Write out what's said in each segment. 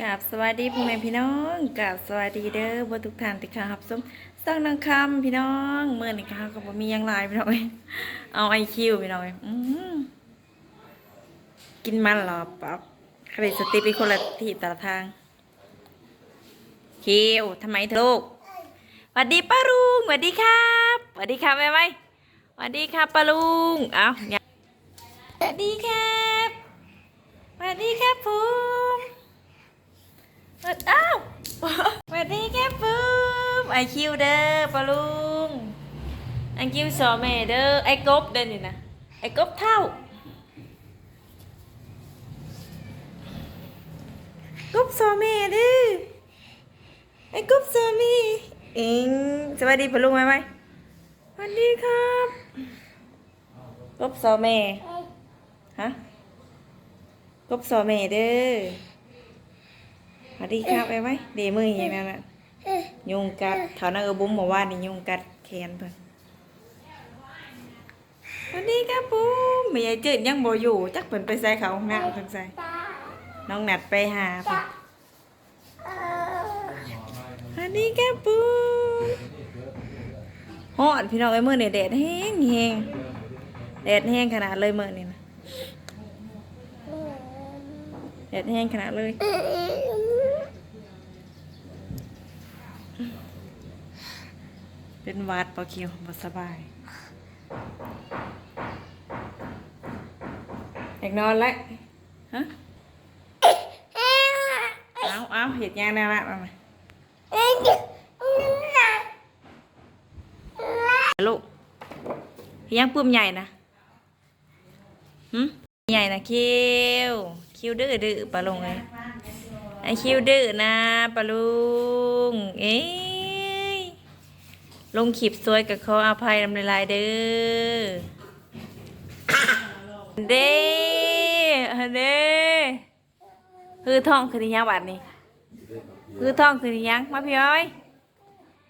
กราบสวัสดีพ่อแม่พี่น้องกราบสวัสดีเด้อบทุกท่านที่เข้ารับชมสร้างนางคำพี่น้องเมื่อนี้ค่ะก็บ่มียังหลายพี่น้องเอ้ยเอาไอคิวพี่น้องเอ้ยอื้อหือกินมันหรอปั๊บคริสติไปคนละทีแต่ละทางคิวทำไมลูกสวัสดีป้าลุงสวัสดีครับสวัสดีครับแม่ไหมสวัสดีครับป้าลุงเอาเนี่ยสวัสดีครับสวัสดีครับผม เปิดอ้าวสวัสดีแค่ปุ้มไอคิวเด้อปะลุงไอคิวสอแม่เด้อไอกบเด้อนี่นะไอกบเท่ากบสอแม่เด้อไอกบสอแม่เองสวัสดีปะลุงไหมไหมสวัสดีครับกบสอแม่ฮะกบสอแม่เด้อ วัสดีครับไปไหมเดมืออย่างนั้นน่ะยุงกัดเท่านั้นเออบุ้มบอกว่านี่ยุงกัดแขนเพิ่นสวัสดีครับปุ้มแม่ยายจืดยังบ่อยู่จักเพิ่นไปใส่เขาห้องน้ำเพิ่นใส่น้องนัดไปหาเพิ่นสวัสดีครับปุ้มฮอดพี่น้องไอ้มื้อนี่แดดแห้งแห้งแดดแห้งขนาดเลยมื้อนี่นะแดดแห้งขนาดเลย เป็นวัดปอคิวบ่สบาย อยากนอนแล้วฮะเอาเอาเห็ดยางแน่ละมามาลูกยังปื้มใหญ่นะหึใหญ่นะคิวคิวดื้อดื้อปลาลุงเลยไอคิวดื้อนะปลาลุงเอ้ย ลงขีบสวยกับเขาอาภัยนำลายเด้อเด้เด้คือท่องคือที่ยังบัดนี้คือท่องคือที่ยังมาพี่อ้อย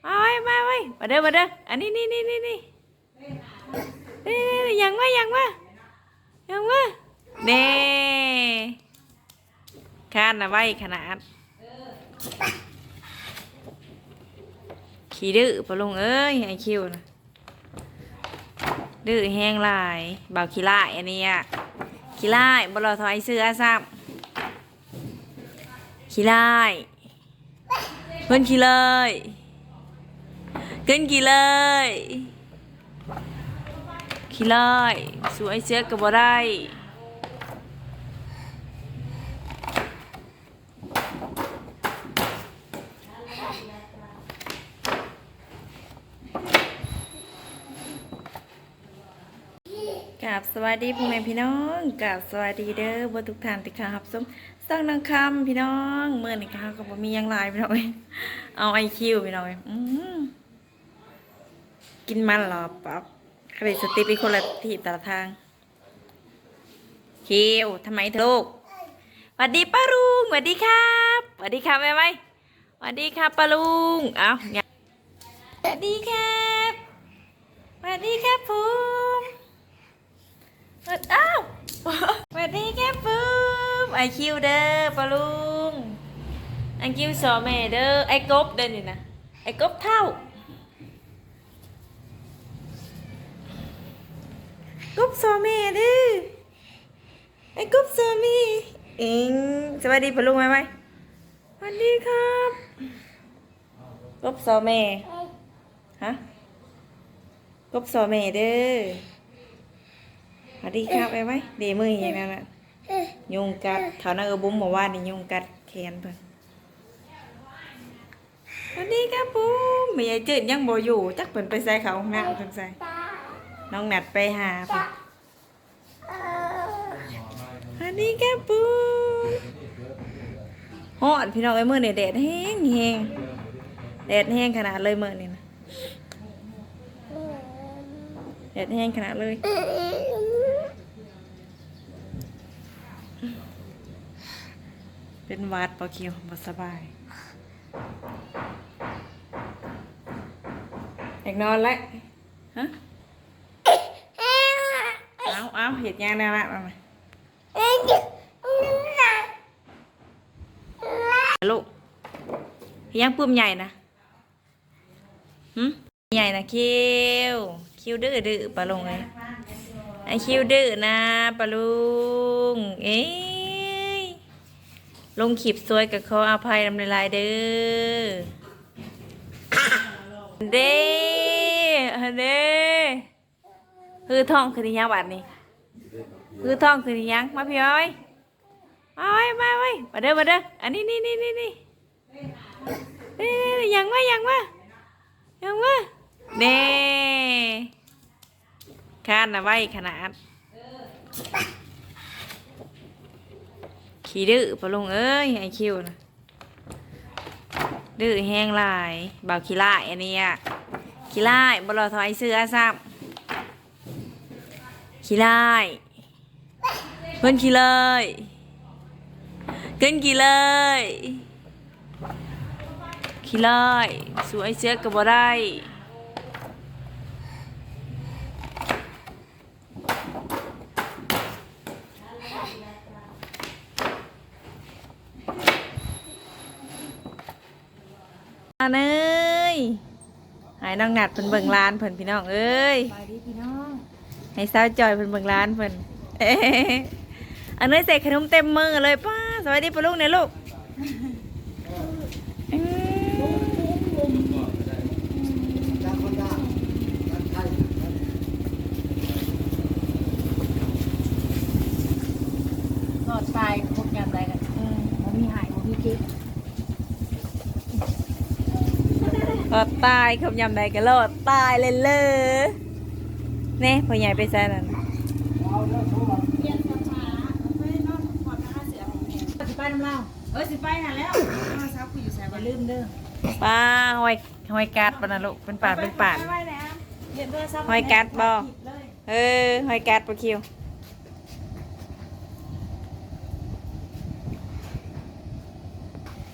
มาไว้มาไว้มาเด้อมาเด้ออันนี้นี่นี่นี่นี่นี่นี่ยังมายังมายังมาเด้คานนะไว้ขนาด ขี้ดื้อปะลุงเอ้ยไอคิวนะดื้อแห้งลายเบาขี้ไล่อันนี้อะขี้ไล่บรอถอยเสื้อซ้ำขี้ไล่เพิ่นขี้เลยเกินขี้เลยขี้ไล่สวยเสื้อก็บ่ได้ กราบสวัสดีพ่อแม่พี่น้องกราบสวัสดีเด้อบ่ทุกท่านที่เข้ารับชมสร้างนางคำพี่น้องเมื่อนี้ค่ะก็บ่มียังหลายพี่น้องเอ้ยเอาไอคิวพี่น้องอืมกินมันหรอปั๊บคริสติไปคนละที่แต่ละทางคิวทำไมเธอลูกสวัสดีป้าลุงสวัสดีครับสวัสดีครับแม่ไหมสวัสดีครับป้าลุงเอ้าเนี่ยสวัสดีครับสวัสดีครับผม อ้าวสวัสดีแค่ปุ้มไอคิวเด้อปะลุงไอคิวสอแม่เด้อไอกบเด้อนี่นะไอกบเท่ากบสอแม่เด้อไอกบสอแม่เองสวัสดีปะลุงไหมไหมสวัสดีครับกบสอแม่ฮะกบสอแม่เด้อ สวัสดีครับไปไหมเดมืออย่างนั้นน่ะยุงกัดเท่านั้นเออบุ้มบอกว่านี่ยุงกัดแขนเพิ่นสวัสดีครับปุ้มม่ยายจืดยังบ่อยู่จักเพิ่นไปใส่เขาห้องน้ำเพิ่นใส่น้องหนัดไปหาเพิ่นสวัสดีครับปุ้มฮอดพี่น้องไอ้มื้อนี่ยแดดแห้งแห้งแดดแห้งขนาดเลยมื้อนี่นะแดดแห้งขนาดเลย เป็นวัดปอคิวบสบายอยากนอนแล้วฮะเอาเอาเห็ดยางแน่ละมามาลูกยังปุ่มใหญ่นะหืมใหญ่นะคิวคิวดื้อดื้อปลาลุงเลยไอคิวดื้อนะปลาลุงเอ้ย ลงขีบสวยกับขออภัยลำลายเด้อเด้เด้คือท่องคือนิยังบัดนี้คือท่องคือนิยังมาพี่อ้อยมาไว้มาไว้มาเด้อมาเด้ออันนี้นี่นี่นี่นี่นี่ยังมายังมายังมาเน่ข้านนะไว้ขนาด ขี้ดื้อปะลุงเอ้ยไอคิวนะดื้อแห้งลายเบาขี้ไล่อันนี้อะขี้ไล่บรอถอยเสื้อซ้ำขี้ไล่เพิ่นขี้เลยเกินขี้เลยขี้เลยสวยเสื้อกับบ่ได้ อันเอ้ยใหายน้องหนัดเพิ่นเบิ่งร้านเพิ่นพี่น้องเอ้ยไปดิพี่น้องให้สาวจอยเพิ่นเบิ่งร้านเพิ่นเอ้ยอันนี้ใส่ขนมเต็มมือเลยป้าสวัสดีป้ลูกเนี่ยลูกอืม ทอดตายพวกยำอะไรกัน อืม มันมีหายมันมีเก็บ ร อดตายคำยำใดก็รอดตายเลยเลยเน่พ่อใหญ่ไปใส่นั่นสิไปน้ำเล่าเออสิไปหาแล้วมาซับกูอยู่ใส่อย่าลืมเด้อป้าหอยหอยกัดปะนะลูกเป็นป่านเป็นป่านไปแล้วเห็นโทรศัพท์หอยกัดบ่เออหอยกัดปะคิว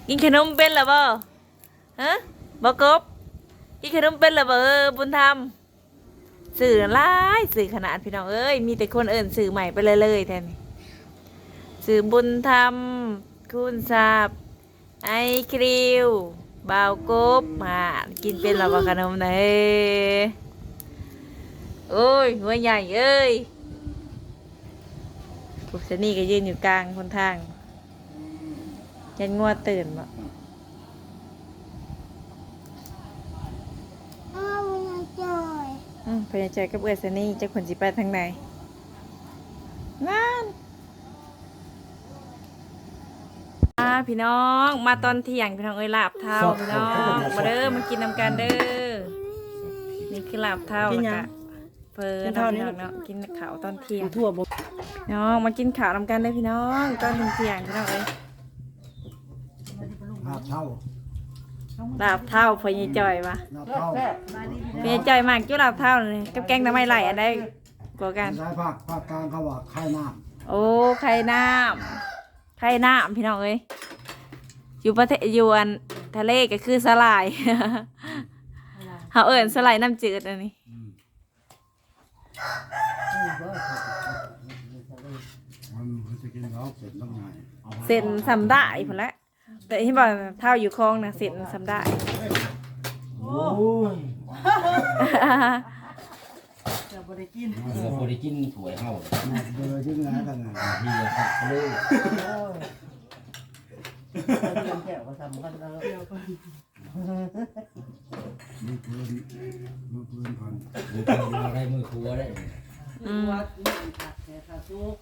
กินขนมเป็นหรือเปล่าฮะบอกกบ กินขนมเป็นรือเปล่าเอบุญธรรมสื่อหลายสื่อขนาดพี่น้องเอ้ยมีแต่คนเอิ่นสื่อใหม่ไปเลยเลยแทนสื่อบุญธรรมคุณทราบไอคริวบาวกบมากินเป็นรือเปล่าขนมนะเอ้ยโอ้ยหัวใหญ่เอ้ยปุ๊บสนี่ก็ยืนอยู่กลางคนทางยันงัวตื่นบ่ อ้าวมันจอย อืม พยายใจกับเอือสนี่จะขนสิไปทางไหนนั่นอ่าพี่น้องมาตอนเที่ยงพี่น้องเอ้ยลาบเท่าพี่น้องมาเด้อมากินน้ำกันเด้อนี่คือลาบเท่าแล้วก็เพิ่นเนาะพี่น้องเนาะกินข้าวตอนเที่ยง ทั่วบ่น้องมากินข้าวน้ำกันได้อพี่น้องตอนเที่ยงพี่น้องเอ้ยหน้าเท่า ลาบเท่าพยายจอยมาหน้าเท่าพยายจอยมากจุลาบเท่าเลยกับแกงน้ำไม้ไหลอันใดกว่ากันสายภาคภาคกลางเขาว่าไข่น้โอ้ไข่น้ำไข่น้ำพี่น้องเอ้ยอยู่ประเทศอยู่อันทะเลก็คือสลายเขาเอิญสลายน้ำจืดอันนี้ำมันมันจะกินแล้วเสร็จต้องไงอาไว้เส้นสำได้ผลละ แต่ที่บอกเท่าอยู่คลองนะเส้นสำได้ โอ้ยจะบ่ได้กินเออพอได้กินถ้วยเฮาเบอร์ที่ไหนกันนะที่จะสักเลยแก้วก็ทำกันแล้วมือปืนมือปืนพันหรือเป็นเราได้มือครัวได้อืมวัดนี่ผักแต่ข้าวซุป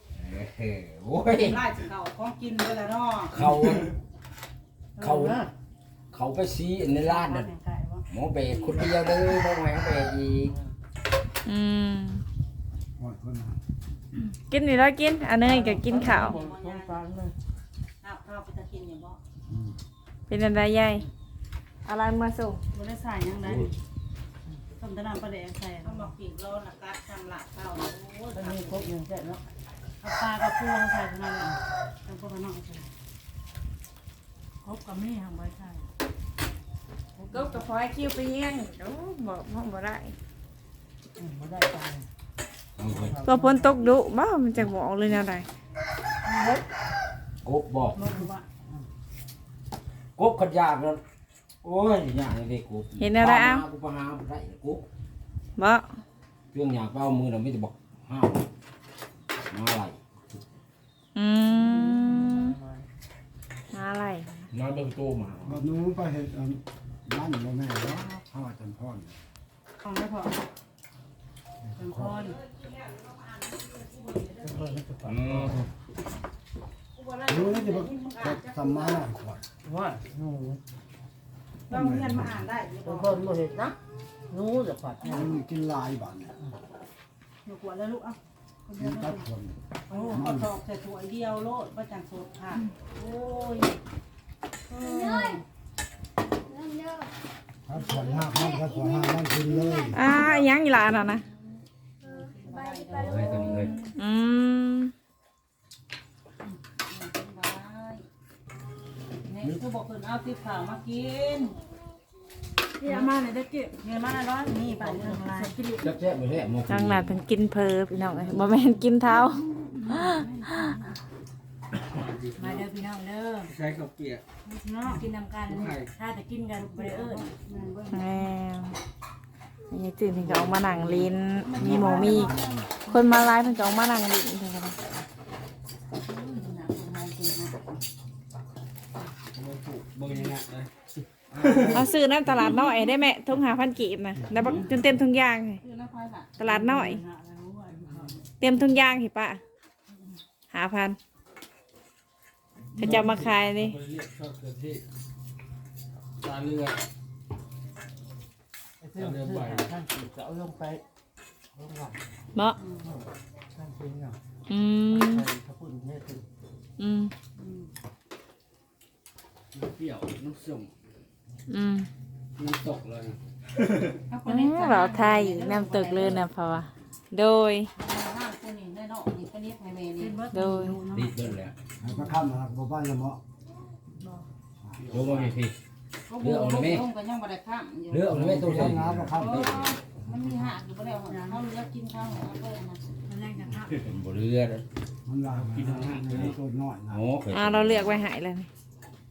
เออโอ้ยไล่สิเขาของกินไปแล้วเนาะเขา เขา เขาไปซีในร้านนั่นหมอเบกคนเดียวเลยบ่แหวงเบกอีกอืมหอดคนนั้นกินนี่แล้วกินอันเนยก็กินข้าวน้ำข้าวไปตะกินอย่างบ่อืมเป็นอะไรใหญ่อะไรมาส่งบ่ได้ใส่หยังได้ต้มตะน้ำปลาแดงใส่ต้องบอกปิ่งโลนะกัดทำหลักข้าวโอ้ยมันมีครบอย่างแซ่เนาะเอาปลากับพวงใส่เท่านั้นเองแล้วพวกน้องใส่ ครบกับมีทำไว้ใส่ก็กระเพาะคิวไปเยี่ยงโอ้บอกพ่อบ่ได้บ่ได้ไปเอาไปก็พ้นตกดุบ้ามันจะบอกเลยแนวใดกบบอกบ่รู้ว่ากบขัดยากแล้วโอ้ยยากเลยเด็กกบเห็นอะไรเอาปลกูไปหาบ่ได้กบบ่เรื่องอยากไปเอามือเราไม่ได้บอกห้ามมาอะไรอืมอะไร น้อยเบิ่งโตมาบัดนู้นไปเห็ดอันนั่นบ่แม่ว่าข้าจันทร์พรของไม่พอเป็นคนอืมรู้แล้วจะบ่ทำมานขวดว่าหนูต้องเรียนมาอ่านได้หรือเปเป็นล่าคนบ่เห็นนะหนูจะปัดมันกินลายบาดเนี่ยหนูกลัวแล้วลูกเอะคนเดีกิยวนตัดคนโอ้เอาตอกใส่ถ้วเดียวโลดประจังสดค่ะ โอ้ย เออถ้าส่วนห้าพันถ้าส่วนห้าพันกินเลยอ่ายังอีหลานอะนะเฮ้ยตัวนี้เฮ้ยอืมนี่คือบอกคนเอาติบข่าวมากินนี่เอามาหน่อยเด็กเก็บเงินมาหน่อยร้อยนี่ไปเรื่องอะไรกินแซ่บๆบ่แท้หมน้องหลานเพิ่นกินเพอพี่น้องเอ้ยบ่แม่นกินเท้า มาเด้อพี่น้องเด้อใช้กับเกียร์เนาะกินนำกันถ้าจะกินกันบริเอิญแม่นี่ตื่นเพิ่นก็ออกมานั่งลิ้นมีหมูมี คนมาไลฟ์เพิ่นก็ออกมานั่งลิ้นเพิ่นก็ว่าเบิ่งยังไงเลยเอาซื้อน้ำตลาดน้อยได้แม่ทงหาพันกีบนะได้บักจนเต็มทุงยางเลยคือน้ำพายค่ะตลาดน้อย เต็มทุงยางหิปะหาพัน เขาจะเอามาขายนี่คนเรียกชอบเกิดที่ตาเรือตาเรือใบท่านจะเอาลงไปลงหลังเนาะท่านเป็นอะอืมใส่ข้าวปุ้นเนี่ยคืออืมเปรี้ยวน้ำส้มอืมน้ำตกเลยเราไทยน้ำตกเลยนะเพราะว่าโดยห้างคนนี้แน่นอนนี่คนนี้ไฮเมนี่โดยดีเบิ่นแล้ว ให้ประคับมาบ่บ้านละเหมาะโยมาพี่เลือกเอาเลยแม่กันยังบ่ได้ข้ามอยู่เลือกเอาเลยตัวใช้ใส่งานประคับมันมีหากอยู่บ่ได้เขาเลือกกินข้าวของเพื่อนนะมันแรงจังครับบ่เรือเด้อมันลายกินอาหารในตัวน้อยนะโอ้เคยอ่าเราเลือกไว้ใหายเลยนี่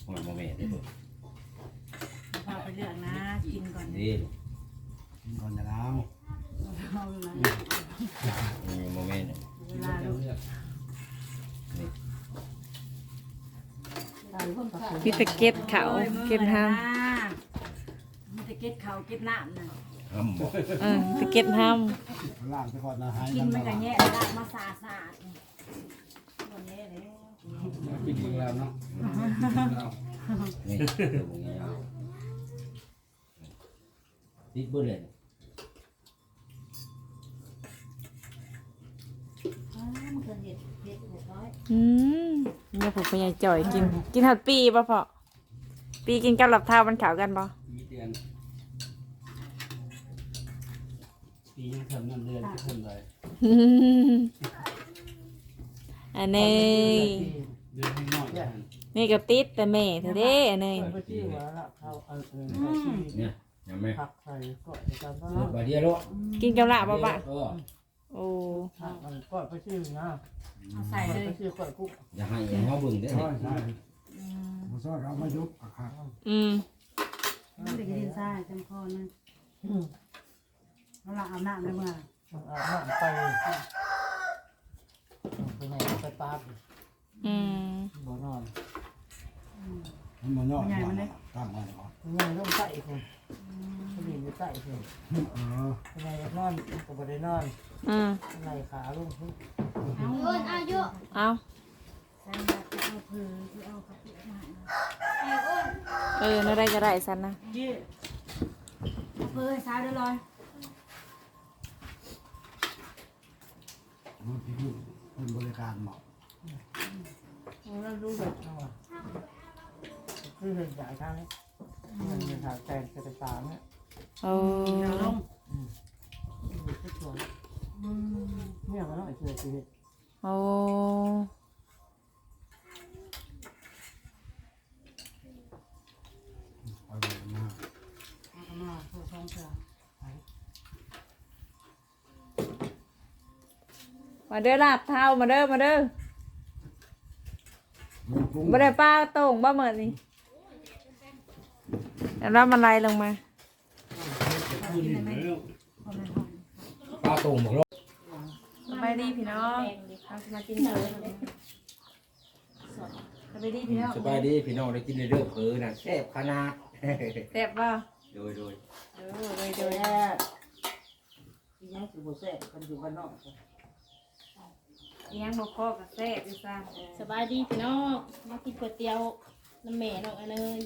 โอ้ยบ่แม่ได้เบิ่งพาไปเลือกนะ กินก่อนนี่กินก่อนจะแล้วเอาเลยนี่บ่แม่เนี่ยเวลาลูกตายเพิ่ มค่ะมีแต่เก็บเขาเก็บห้ามมีแต่เก็บเขาเก็บน้ำนะห้ำบ่เออแต่เก็บห้ามล่างไปก่อนนะหายกินน้ำมันลาก็ยแย่ละมาสาสาดตัวนี้เลยกินเบิ่งแล้วเนาะนี่ตัวบ่ยาวติดเบิ่นเลย มันเกินเห็ดเห็ดหกร้ อยอืมเนี่ยผมพยายจ่อยกิน กินหัดปีป่ะพ่อปีกินกับหลับเท้ามันขาวกันป่ะมีเดือนปียังทำนั่นเดือนก็ทำเลยอันนี้เดือนให้น้อยกันนี่ก็ติดแต่แม่เธอเด้อันนี้ไปที่หัวละเขาเอาเออเนี่ยยังไม่ผักใส่ก็จะกันว่าเลือกบาเดียวลูกกินกับลาบป่ะ ปะเออโอ้มันก็ไปชื่อนะเอาใส่เลยไปชื่อก่อยกุ๊กอย่าให้เฮาเบิ่งได้ใช่ใช่ผมชอบเอามายุบอะครับอืมมันจะกินซ่าจำคอนั่นเอาละเอาน้ำเลยเมื่ออาบน้ำไปไปไหนไปปาบอืมบ่นอนมั นมานอกมาตั้งไว้ก่อนยังไงต้องใส่คนผู้หญิงจะใส่คนเออยังไงนอนก็บ่ได้นอนอืมไหลขาลงทุกเอาใส่แบบเอาเผือที่เอากระปุกมาเออน่าได้ก็ได้สันนะยี่เอาเผือให้ซ้ายด้วยลอยมันที่เป็นบริการเหมาะแล้วรู้แบบเอาอะ คือเห็นใหญ่ทางนี้มันเป็นทางแตงจะตามเนี่ยโอ้เอาลงอยู่ที่สวนเนี่ยก็ต้องไอ้เสือชีวิตโอ้เอาไปมาเอามาเผือสองเผือมาเด้อลาบเท้ามาเด้อมาเด้อมันปรุงบ่ได้ป้าโต่งบ่เหมือนนี่ แล้วมันไล่ลงมาคืนนี้แล้วปลาตูมของเราสบายดีพี่น้องเอามากินเถอะสบายดีพี่น้องสบายดีพี่น้องได้กินในเรื่องเผลอน่ะแซ่บขนาดแซ่บป่ะโดยโดยเออเลยโดโดยยแล้ที่ยังคือบ่แซ่บกันอยู่บ้านนอกยังบ่พอกับแซ่บอยู่ซ่าสบายดีพี่น้องมากินก๋วยเตี๋ยวน้ำแม่น้องอันเนย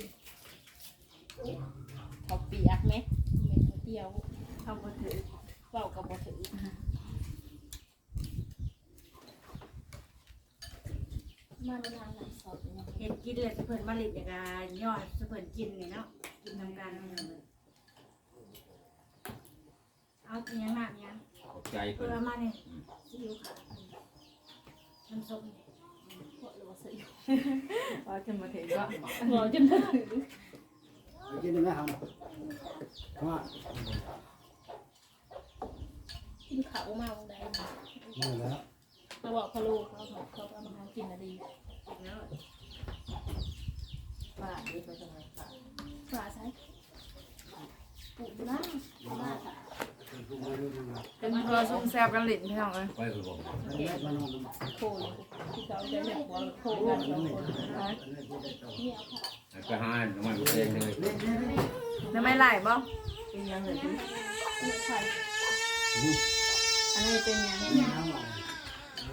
ขาวเปียกไหมแม่ก๋วยเตี๋ยวเข้าบ่ถือเฝ้ากับบ่ถือมาในทางไหนสดเนี่ยเห็นกินเลยเพิ่นมาลิดอย่างกันยอดเพิ่นกินนี่เนาะกินทำการเอาเนียงหนักยังขอบใจเพื่เพิ่อนมาเนี่ยซีอิ๊วขาวน้ำส้มพวกเราซื้อพอขึ้นมาถือก็บอกจนบ่ถือไป กินได้ไหมครับว่ากินข้ามาตรงใดไม่แล้วมาบอกพ่อลูกเขาบอกเขาเอามาหากินนะดีป้าด็กไปทำไมป้าฝาใช่ปลูกน้ำมาค่ะ เป็นครัวซุ่มแซ่บกันหลินพี่น้องเอ้ยไปคือบอกโคยที่เขาจะเรียกว่าโคกันบางคนเนี่ยค่ะไปหาหน่อไม้เองเลยแล้วไม่ไหลบ่เป็นยังไงดิเนี่ยค่ะอันนี้เป็นยัง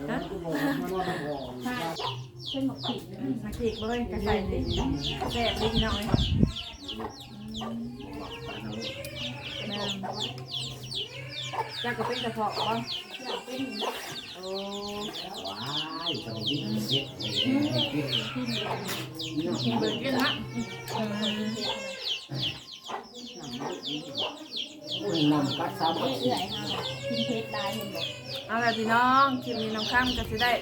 ถ้าเป็นหมกผิดมาขีกบ่เลยกระใส่ดิแซ่บดิพี่น้องเอ้ยแม่น เจ้าก็เป็นกระเพาะบ่อยากเป็นโอ้ว้ายสวัสดีเด็กกินเบิ่งกินนะอุ้ยนำกัดซ้ำเอื่อยค่ะกินเพชรได้เห็นบอกเอาล่ะพี่น้องคลิปนี้น้องข้ามก็สิได้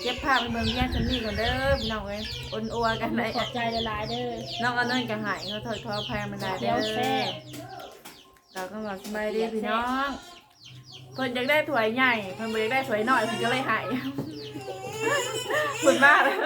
เก็บภาพไปเบิ่งแยกกันนี่ก่อนเด้อพี่น้องเอ้ยอ้นอัวกันได้ขอบใจละลายเด้อน้องอันนั้นก็หายเขาถอยคอแพงมันได้เดี๋เด้ยวอแซ่บเราก็บอกสบายดีพี่น้อง เพิ่นอยากได้ถ้วยใหญ่เพิ่นบ่อยากได้ถ้วยน้อยเพิ่นก็เลยใหายคุณมากเลย